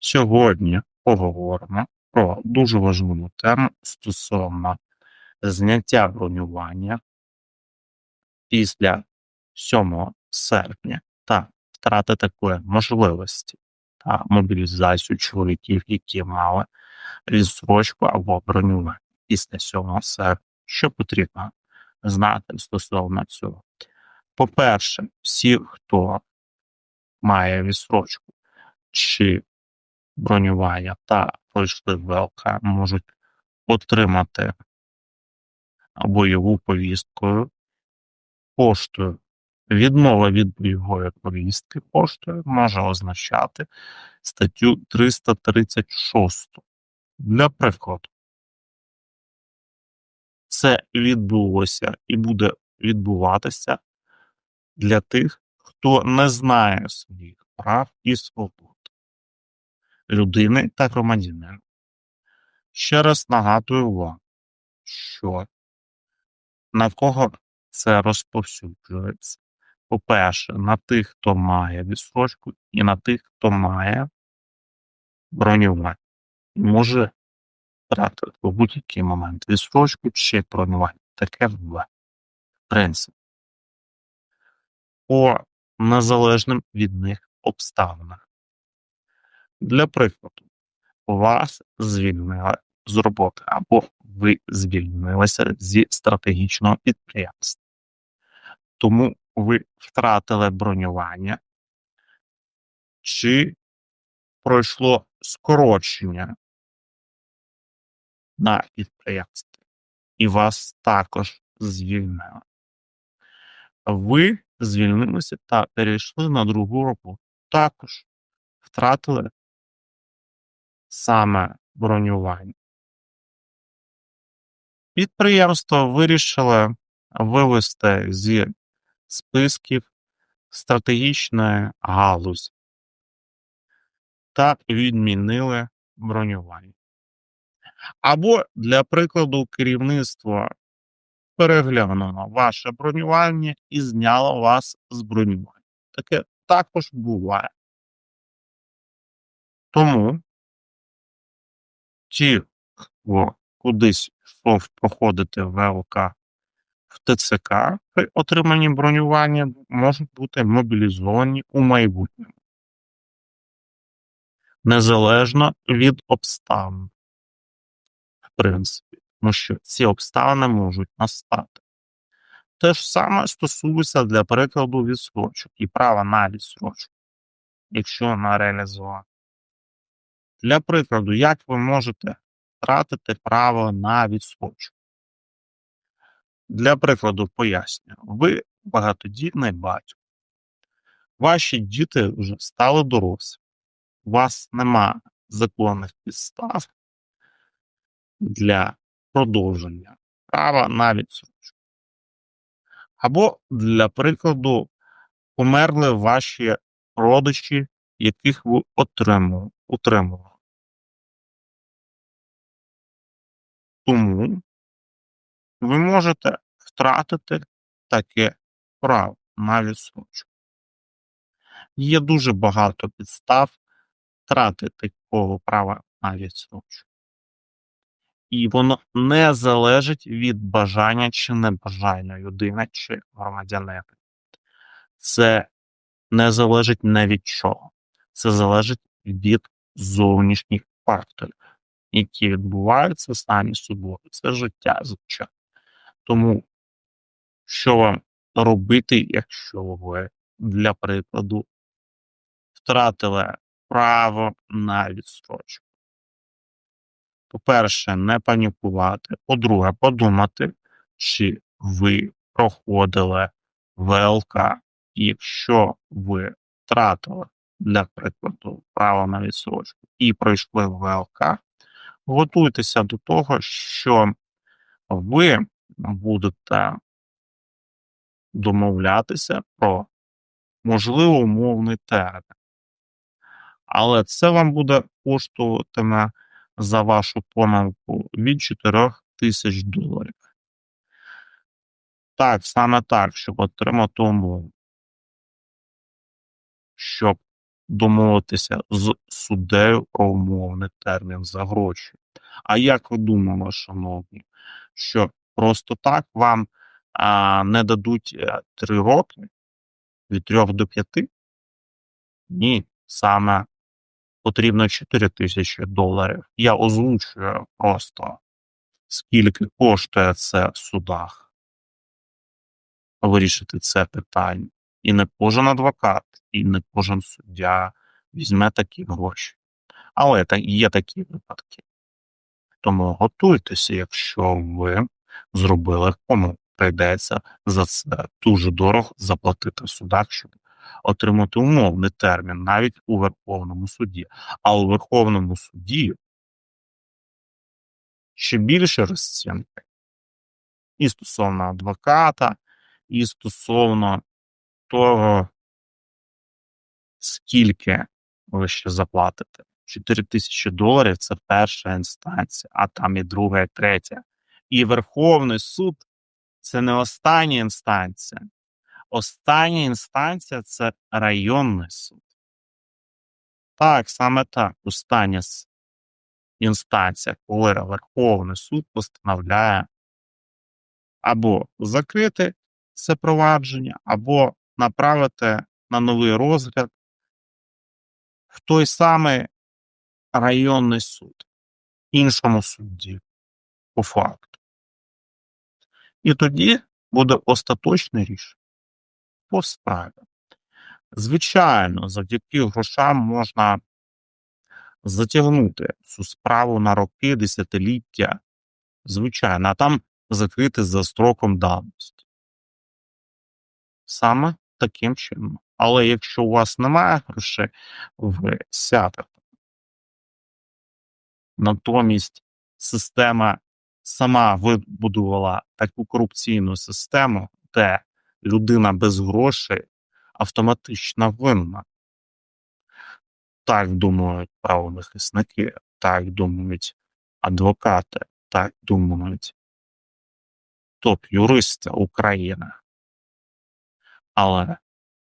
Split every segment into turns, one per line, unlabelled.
Сьогодні поговоримо про дуже важливу тему стосовно зняття бронювання після 7 серпня та втрати такої можливості та мобілізацію чоловіків, які мали відстрочку або бронювання після 7 серпня. Що потрібно знати стосовно цього? По-перше, всі, хто має відстрочку чи бронювання та пройшли можуть отримати бойову повістку поштою. Відмова від бойової повістки поштою може означати статтю 336. Для прикладу, це відбулося і буде відбуватися для тих, хто не знає своїх прав і свобод людини та громадянина. Ще раз нагадую вам, що на кого це розповсюджується. По-перше, на тих, хто має відстрочку, і на тих, хто має бронювання. Може втратити в будь-який момент відстрочку чи бронювання. Таке в принцип. По незалежним від них обставинах. Для прикладу, вас звільнили з роботи або ви звільнилися зі стратегічного підприємства. Тому ви втратили бронювання чи пройшло скорочення на підприємстві, і вас також звільнили. Ви звільнилися та перейшли на другу роботу. Також втратили саме бронювання. Підприємство вирішило вивести зі списків стратегічної галузі та відмінили бронювання. Або, для прикладу, керівництво переглянуло ваше бронювання і зняло вас з бронювання. Таке також буває. Тому ті, хто кудись йшов проходити ВЛК в ТЦК при отриманні бронювання, можуть бути мобілізовані у майбутньому. Незалежно від обставин, в принципі, тому що ці обставини можуть настати. Те ж саме стосується для прикладу відсрочок і права на відсрочку, якщо вона реалізована. Для прикладу, як ви можете втратити право на відсрочку? Для прикладу, пояснюю, ви багатодітний батько. Ваші діти вже стали дорослі. У вас нема законних підстав для продовження права на відсрочку. Або, для прикладу, померли ваші родичі, яких ви утримували. Тому ви можете втратити таке право на відсрочку. Є дуже багато підстав втратити такого права на відсрочку. І воно не залежить від бажання чи небажання людини чи громадянина. Це не залежить не від чого. Це залежить від зовнішніх факторів, які відбуваються самі собою. Це життя звичайно. Тому що вам робити, якщо ви, для прикладу, втратили право на відстрочку? По-перше, не панікувати. По-друге, подумати, чи ви проходили ВЛК. Якщо ви втратили, для прикладу, право на відсрочку і пройшли ВЛК, готуйтеся до того, що ви будете домовлятися про можливо умовний термін. Але це вам буде коштуватиме за вашу помилку від 4 тисяч доларів. Так, саме так, щоб отримати умову. Щоб домовитися з суддею про умовний термін за гроші. А як ви думали, шановні, що просто так вам а, не дадуть е, 3 роки від 3 до 5? Ні, саме потрібно 4 тисячі доларів. Я озвучую просто, скільки коштує це в судах вирішити це питання. І не кожен адвокат, і не кожен суддя візьме такі гроші. Але є такі випадки. Тому готуйтеся, якщо ви зробили кому прийдеться за це дуже дорого заплатити в судах, щоб отримати умовний термін навіть у Верховному суді. А у Верховному суді ще більше розцінки і стосовно адвоката, і стосовно того, скільки ви ще заплатите. 4 тисячі доларів це перша інстанція, а там і друга, і третя. І Верховний суд це не остання інстанція. Остання інстанція це районний суд. Так, саме так. Остання інстанція, коли Верховний суд постановляє або закрити це провадження, або направити на новий розгляд в той самий районний суд, іншому судді, по факту. І тоді буде остаточне рішення по справі. Звичайно, завдяки грошам можна затягнути цю справу на роки, десятиліття. Звичайно, а там закрити за строком давності. Саме таким чином. Але якщо у вас немає грошей, ви сядете. Натомість система сама вибудувала таку корупційну систему, де людина без грошей автоматично винна. Так думають правозахисники, так думають адвокати, так думають топ-юристи України. Але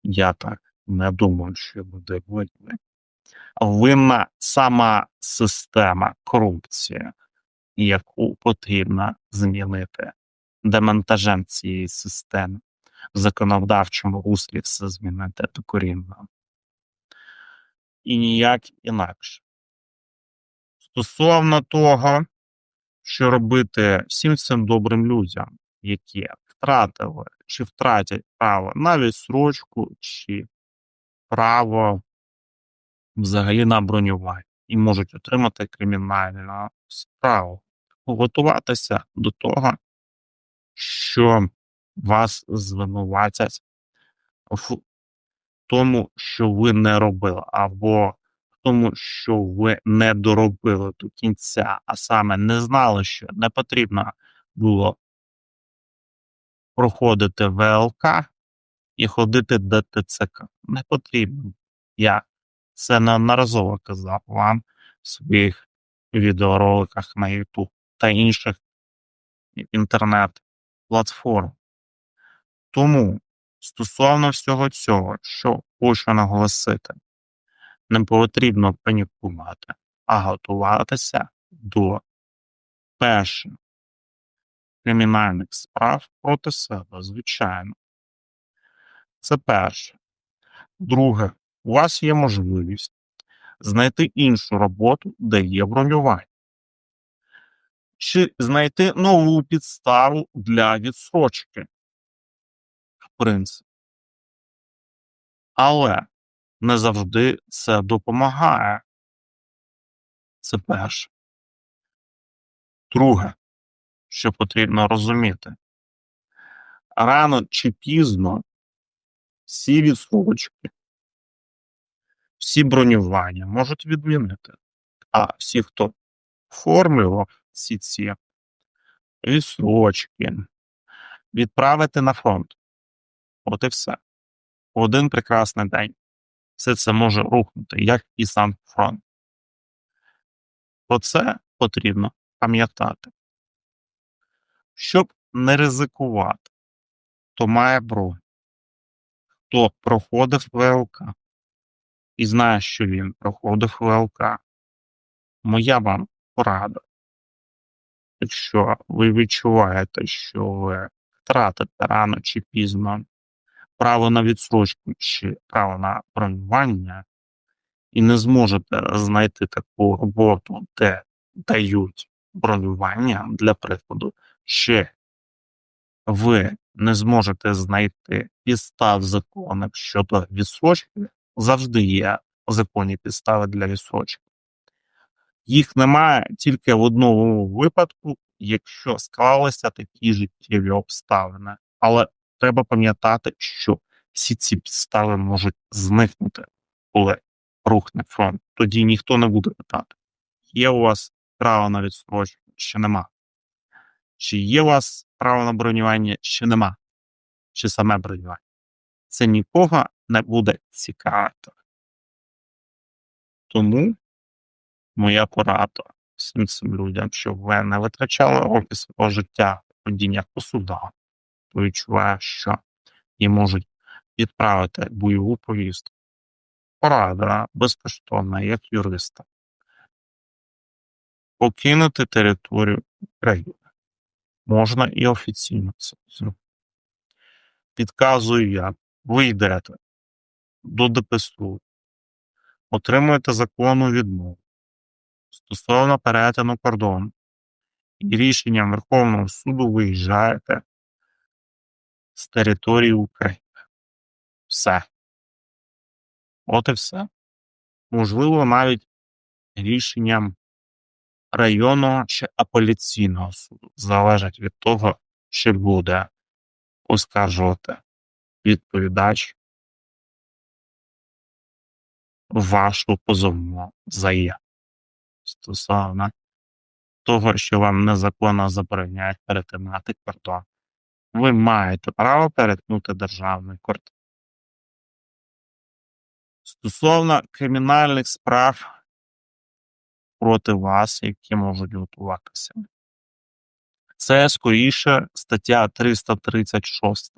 я так не думаю, що люди винні. Винна сама система корупції, яку потрібно змінити демонтажем цієї системи в законодавчому руслі все змінити докорінно. І ніяк інакше. Стосовно того, що робити всім цим добрим людям, які втратили чи втратять право на відсрочку, чи право взагалі на бронювання і можуть отримати кримінальну справу. Готуватися до того, що вас звинуватять в тому, що ви не робили, або в тому, що ви не доробили до кінця, а саме не знали, що не потрібно було проходити ВЛК і ходити до ТЦК. Не потрібно. Я це неодноразово казав вам в своїх відеороликах на YouTube та інших інтернет-платформ. Тому стосовно всього цього, що хочу наголосити, не потрібно панікувати, а готуватися до перших кримінальних справ проти себе, звичайно. Це перше. Друге, у вас є можливість знайти іншу роботу, де є бронювання, чи знайти нову підставу для відсрочки, в принципі. Але не завжди це допомагає. Це перше. Друге, що потрібно розуміти, рано чи пізно всі відсрочки, всі бронювання можуть відмінити. А всі, хто оформлював всі ці відсрочки, відправити на фронт. От і все. В один прекрасний день все це може рухнути, як і сам фронт. Про це потрібно пам'ятати. Щоб не ризикувати, хто має бронь, хто проходив ВЛК, і знає, що він проходив ВЛК. Моя вам порада. Якщо ви відчуваєте, що ви втратите рано чи пізно право на відсрочку чи право на бронювання, і не зможете знайти таку роботу, де дають бронювання для прикладу, ще ви не зможете знайти підстав законів щодо відсрочки, завжди є законні підстави для відсрочки. Їх немає тільки в одному випадку, якщо склалися такі життєві обставини. Але треба пам'ятати, що всі ці підстави можуть зникнути, коли рухне фронт. Тоді ніхто не буде питати, є у вас право на відстрочку, чи нема. Чи є у вас право на бронювання, чи нема, чи саме бронювання. Це нікого не буде цікавити. Тому моя порада всім цим людям, щоб ви не витрачали роки свого життя в ходіннях по судах, то відчуваю, що їм можуть відправити бойову повістку. Порада безкоштовна, як юриста. Покинути територію України. Можна і офіційно це. Підказую я, ви йдете до ДПСУ, отримуєте законну відмову стосовно перетину кордону і рішенням Верховного суду виїжджаєте з території України. Все. От і все. Можливо, навіть рішенням районного чи апеляційного суду. Залежить від того, чи буде оскаржувати відповідач вашу позовну заяву стосовно того, що вам незаконно забороняють перетинати кордон. Ви маєте право перетнути державний кордон. Стосовно кримінальних справ проти вас, які можуть готуватися. Це скоріше стаття 336.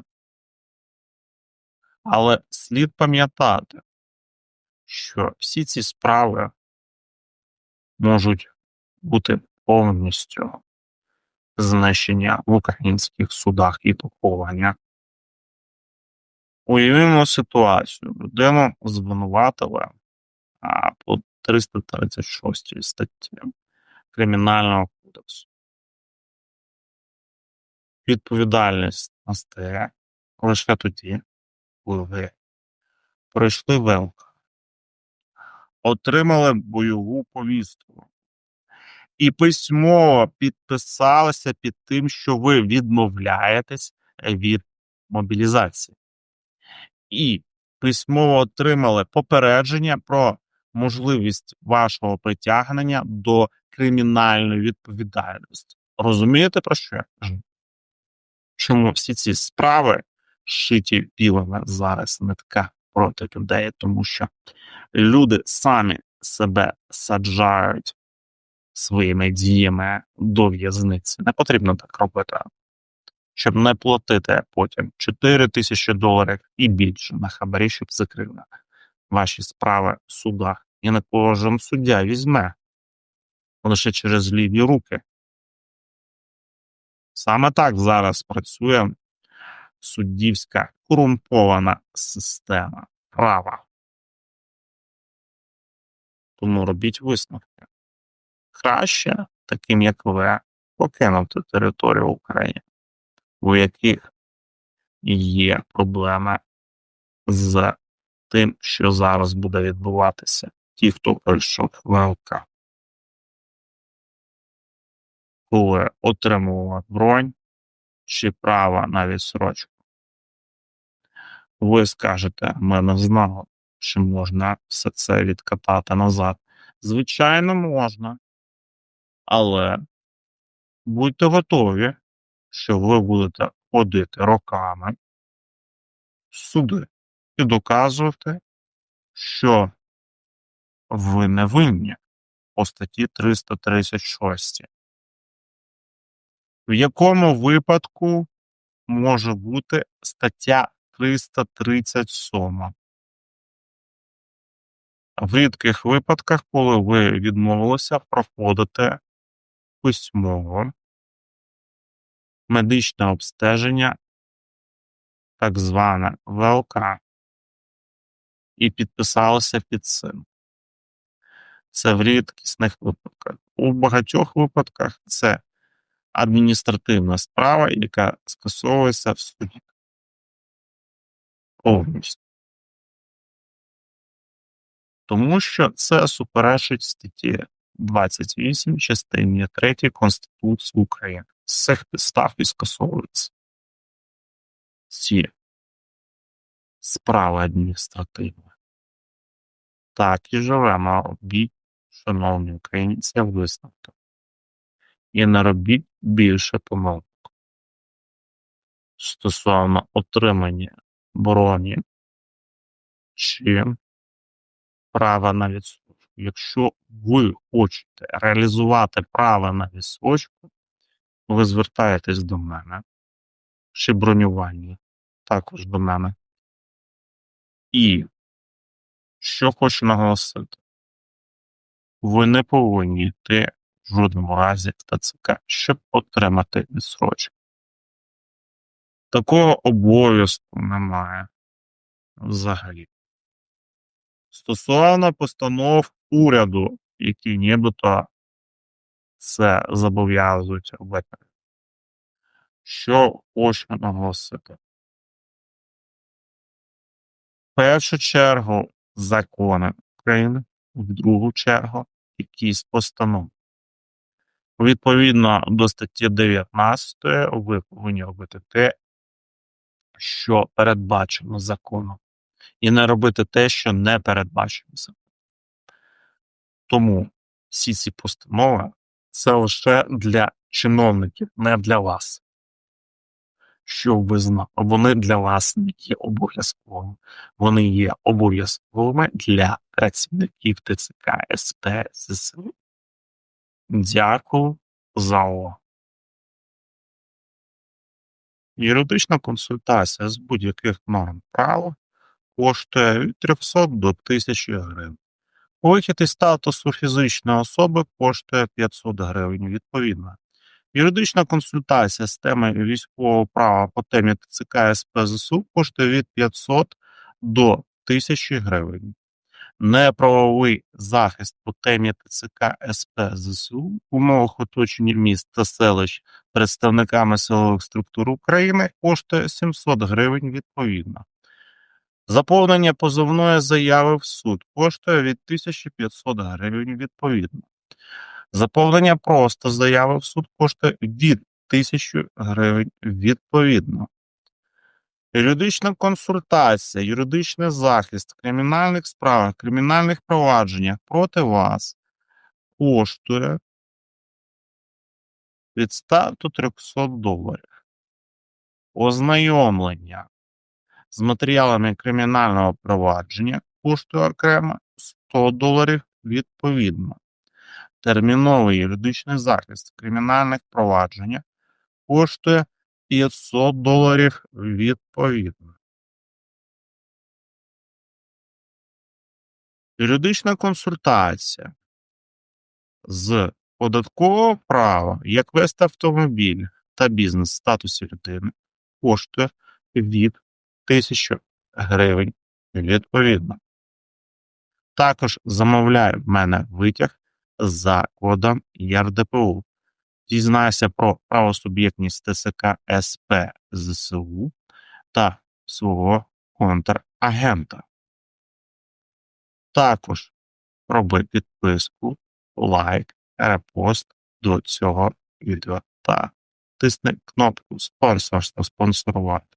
Але слід пам'ятати, що всі ці справи можуть бути повністю знищення в українських судах і поховання. Уявімо ситуацію. Людину звинуватили а, по 336 статті Кримінального кодексу. Відповідальність настає лише тоді, коли ви пройшли ВЛК, отримали бойову повістку і письмово підписалися під тим, що ви відмовляєтесь від мобілізації. І письмово отримали попередження про можливість вашого притягнення до кримінальної відповідальності. Розумієте, про що я кажу? Чому всі ці справи шиті білими зараз нитка проти людей, тому що люди самі себе саджають своїми діями до в'язниці. Не потрібно так робити, щоб не платити потім 4 тисячі доларів і більше на хабарі, щоб закрили ваші справи в судах. І не кожен суддя візьме лише через ліві руки. Саме так зараз працює суддівська корумпована система права. Тому робіть висновки. Краще, таким як ви, покинути територію України, у яких є проблеми з тим, що зараз буде відбуватися, ті, хто пройшов ВЛК. Коли отримували бронь чи право на відсрочку, ви скажете, ми не знали, що можна все це відкатати назад. Звичайно, можна, але будьте готові, що ви будете ходити роками в суди і доказувати, що ви не винні по статті 336. В якому випадку може бути стаття 337? В рідких випадках, коли ви відмовилися проходити письмово медичне обстеження, так зване ВЛК, і підписалися під цим. Це в рідкісних випадках. У багатьох випадках це адміністративна справа, яка скасовується в суді. Повністю. Тому що це суперечить статті 28 частині 3 Конституції України. З цих підстав і скасовуються ці справи адміністративні. Так і живемо. Робіть, шановні українці, висновки. І не робіть більше помилок. Стосовно отримання броні чи права на відсрочку. Якщо ви хочете реалізувати право на відсрочку, ви звертаєтесь до мене чи бронювання також до мене. І що хочу наголосити, ви не повинні йти в жодному разі в ТЦК, щоб отримати відсрочку. Такого обов'язку немає взагалі. Стосовно постанов уряду, які нібито це зобов'язують робити. Що хочу наголосити. Першу чергу закони України, в другу чергу якісь постанови. Відповідно до статті 19 ви повинні робити те, що передбачено законом, і не робити те, що не передбачено законом. Тому всі ці постанови це лише для чиновників, не для вас. Щоб ви знали, вони для вас не є обов'язковими. Вони є обов'язковими для працівників ТЦК СП ЗСУ. Дякую за увагу. Юридична консультація з будь-яких норм права коштує від 300 до 1000 гривень. Вихід із статусу фізичної особи коштує 500 гривень відповідно. Юридична консультація з теми військового права по темі ТЦК СП коштує від 500 до 1000 гривень. Неправовий захист по темі ТЦК СП ЗСУ в умовах оточення міст та селищ представниками силових структур України коштує 700 гривень відповідно. Заповнення позовної заяви в суд коштує від 1500 гривень відповідно. Заповнення просто заяви в суд коштує від 1000 гривень відповідно. Юридична консультація, юридичний захист в кримінальних справах, кримінальних провадженнях проти вас коштує від 100 до 300 доларів. Ознайомлення з матеріалами кримінального провадження коштує окремо 100 доларів відповідно. Терміновий юридичний захист в кримінальних провадженнях коштує 500 доларів відповідно. Юридична консультація з податкового права, як вести автомобіль та бізнес в статусі людини, коштує від 1000 гривень відповідно. Також замовляє в мене витяг за кодом ЄРДПУ. Дізнайся про правосуб'єктність ТСК СП ЗСУ та свого контрагента. Також роби підписку, лайк, репост до цього відео та тисни кнопку спонсорство спонсорувати.